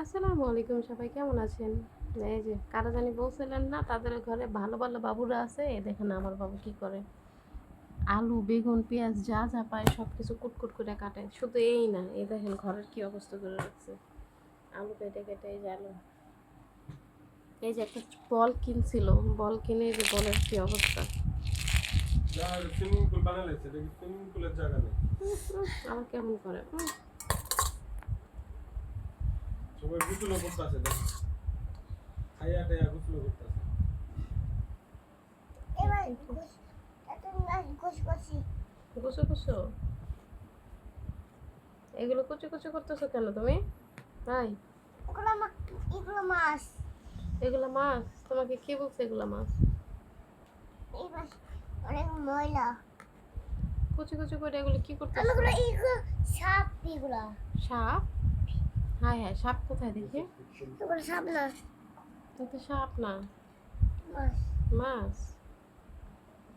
আসসালামু আলাইকুম সবাই কেমন আছেন? এই যে কারা জানি বলছিলেন না তাদের ঘরে ভালো ভালো বাবুরা আছে। এই দেখেন আমার বাবু কি করে। আলু বেগুন পেঁয়াজ যা যা পায় সব কিছু কুটকুট করে কাটে। শুধু এই না এই দেখেন ঘরের কি অবস্থা করে রাখছে। আলু কেটে কেটে এই যে আলু। এই যে একটা বল কিনছিল বল কিনে যে বলের কি অবস্থা। আমার কেমন করে? উম, গুছলো করতেছে দেখ। খাইয়া টাইয়া গুছলো করতেছে। এবার ঘুষ এত মাছ ঘুষ করছি। কুচো কুচো এগুলো কুচো কুচো করতেছো কেন তুমি? তাই? এগুলো এগুলো মাছ। এগুলো মাছ? তোমাকে কে বলছে এগুলো মাছ? এই মাছ অনেক ময়লা। কুচি কুচি করে এগুলো কি করতেছো? এগুলো এগুলো সাপ এগুলো। সাপ? হ্যাঁ হ্যাঁ সাপ কোথায় দেখি? এগুলো সাপ না। কিন্তু সাপ না। মাছ। মাছ?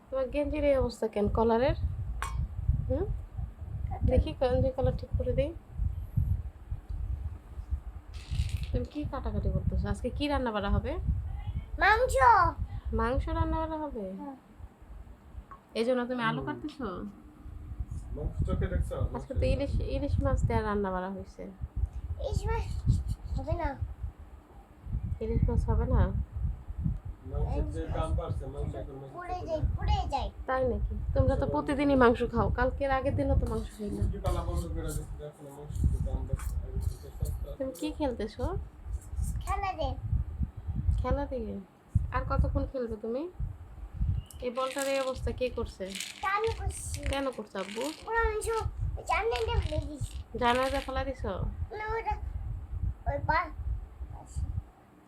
তোমার গেঞ্জির এই অবস্থা কেন কলারের? হুম? দেখি গেঞ্জি কলার ঠিক করে দিই। তুমি কি কাটাকাটি করতেছো? আজকে কি রান্না বাড়া হবে? মাংস। মাংস রান্না বাড়া হবে? হ্যাঁ। এই জন্য তুমি আলু কাটতেছো? আজকে তো ইলিশ ইলিশ মাছ দেওয়া রান্না বাড়া হয়েছে মাছ হবে না ইলিশ মাছ হবে না তাই নাকি? তোমরা তো প্রতিদিনই মাংস খাও কালকের আগের দিনও তো মাংস খাই না। তুমি কি খেলতেছো? খেলা দে। খেলা দিয়ে আর কতক্ষণ খেলবে তুমি? এই বলটার এই অবস্থা কে করছে? কেন করছে? আব্বু? পুরো মাংস জানে না ফেলে দিছি? জানাজা ফেলা দিছ না ওটা ওই পা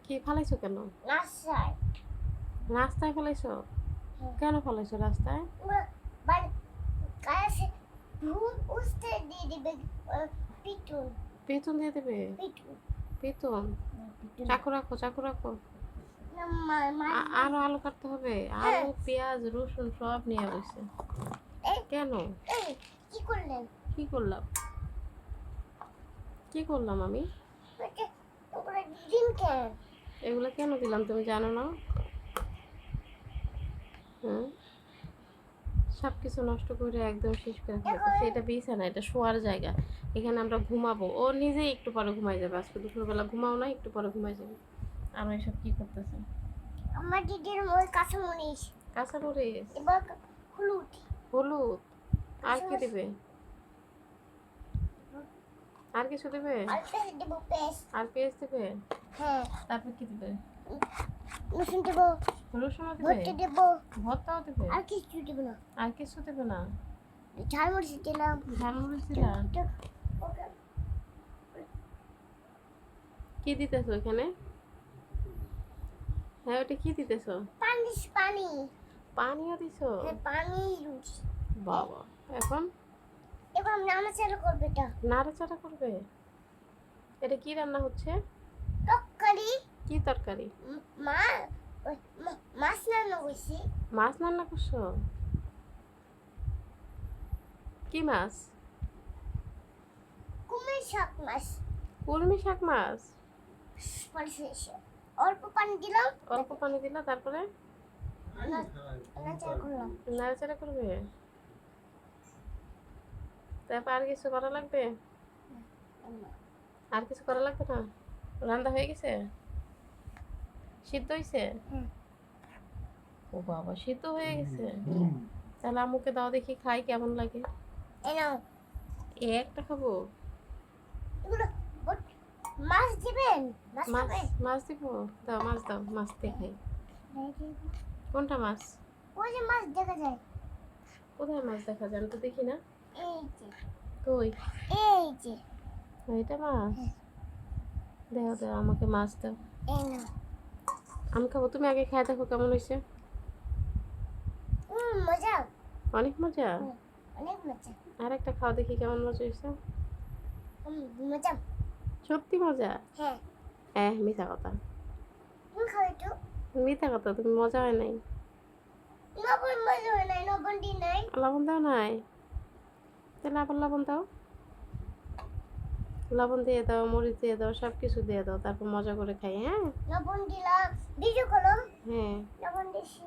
কি ফেলাইছো কেন? নাসায় রাস্তায় ফেলাইছো? হ্যাঁ। কেন ফেলাইছো রাস্তায়? কাছে ভূত উস্তে দিয়ে দিবে আহ, পিটুন। পিতন দিয়ে দেবে? পিটুন। পিতন চাকু রাখো চাকু রাখো। আরও আলু কাটতে হবে। আলু পেঁয়াজ রসুন সব নিয়ে বসে। কেন? কি করলেন? কি করলাম? কি করলাম আমি? এগুলো কেন দিলাম তুমি জানো না? হুম? সব কিছু নষ্ট করে একদম শেষ করে এটা বিছানা এটা শোয়ার জায়গা। এখানে আমরা ঘুমাবো। ও নিজেই একটু পরে ঘুমাই যাবে। আজকে দুপুরবেলা ঘুমাও না একটু পরে ঘুমাই যাবে। আর এসব কি করতেছে? আমার দিদির ওই কাছে মনিস কাঁচা মরিচ এবার হলুদ। হলুদ। আর কি দিবে? আর কিছু দেবে? আর পেস্ট দেবো আর পেঁয়াজ দেবে? হ্যাঁ। তারপর কি দেবে? রসুন দেবো। রসুনও দেবে? ভর্তি ভর্তাও দেবে? আর কিছু দেবো না। আর কিছু দেবে না? ঝালমরিচ দিলাম। ঝালমরিচ দিলাম? কি দিতেছো এখানে? হ্যাঁ ওটা কি দিতেছো? পানি পানি। পানিও দিছো? হ্যাঁ পানি রুচি বাবা এখন? এবার নাড়াচাড়া করবে এটা। নাড়াচাড়া করবে? এটা কি রান্না হচ্ছে? তরকারি। কি তরকারি? মা মাছ রান্না করছি। মাছ রান্না করছ? কি মাছ? কুমির শাক মাছ। কলমি শাক মাছ? অল্প পানি দিলাম। অল্প পানি দিলাম তারপরে? নাড়াচাড়া করবে? তারপর আর কিছু করা লাগবে? আর কিছু করা লাগবে না? রান্না হয়ে গেছে? সিদ্ধ হয়েছে ও বাবা সিদ্ধ হয়ে গেছে? তাহলে আম্মুকে দাও দেখি খাই কেমন লাগে। এ একটা খাব? মাছ দিবেন? মাছ মাছ দিব? দাও মাছ দাও মাছ দিয়ে খাই। কোনটা মাছ? ওই যে মাছ দেখা যায়। কোথায় মাছ দেখা যায়? আমি তো দেখি না। এই যে। কই? এই যে। এটা মাছ? দেখো দাও আমাকে মাছ দাও। এই নাও। আমি খাব। তুমি আগে খাই দেখো কেমন হয়েছে। হুম মজা। অনেক মজা? অনেক মজা। আর একটা খাও দেখি কেমন মজা হয়েছে। মজা। সত্যি মজা? হ্যাঁ। হ্যাঁ মিথ্যা কথা। তুমি খাও একটু। মিথ্যা কথা তুমি মজা হয় নাই? লবণ মজা হয় নাই লবণ নাই। লবণ দাও নাই? তাহলে আবার লবণ দাও। লবণ দিয়ে দাও মরিচ দিয়ে দাও সব কিছু দিয়ে দাও তারপর মজা করে খাই হ্যাঁ? লবণ দিলাম। ভিডিও কলম? হ্যাঁ। লবণ দিছি।